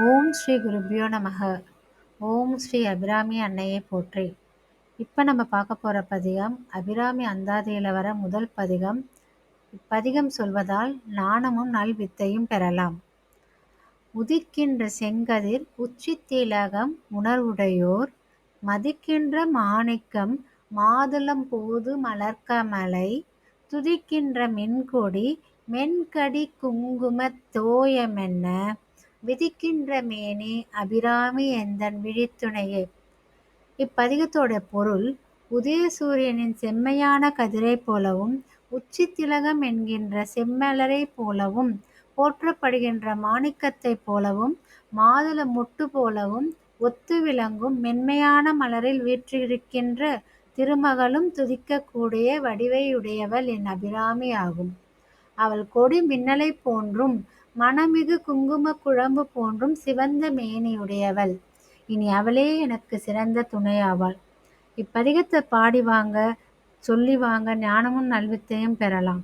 ஓம் ஸ்ரீ குருபியோ நமக. ஓம் ஸ்ரீ அபிராமி அன்னையை போற்றி. இப்போ நம்ம பார்க்க போகிற பதிகம் அபிராமி அந்தாதியில் வர முதல் பதிகம். இப்பதிகம் சொல்வதால் நாணமும் நல்வித்தையும் பெறலாம். உதிக்கின்ற செங்கதிர் உச்சி திலகம் உணர்வுடையோர் மதிக்கின்ற மாணிக்கம் மாதுளம் போது மலர்க்கமலை துதிக்கின்ற மென்கொடி மென்கடி குங்குமத் தோயமென்ன விதிக்கின்ற மேனி அபிராமி எந்தன் விழித்துணையே? இப்பதிகத்தோட பொருள் உதயசூரியனின் செம்மையான கதிரைப் போலவும் உச்சி திலகம் என்கின்ற செம்மலரைப் போலவும் போற்றப்படுகின்ற மாணிக்கத்தைப் போலவும் மாதுள முட்டு போலவும் ஒத்து விளங்கும் மென்மையான மலரில் வீற்றிருக்கின்ற திருமகளும் துதிக்கக்கூடிய வடிவையுடையவள் என் அபிராமி ஆகும். அவள் கொடி மின்னலைப் போன்றும் மணமிகு குங்குமக் குழம்பு போன்றும் சிவந்த மேனியுடையவள். இனி அவளே எனக்கு சிறந்த துணையாவாள். இப்பதிகத்தை பாடி வாங்க சொல்லி வாங்க ஞானமும் நல்வித்தையும் பெறலாம்.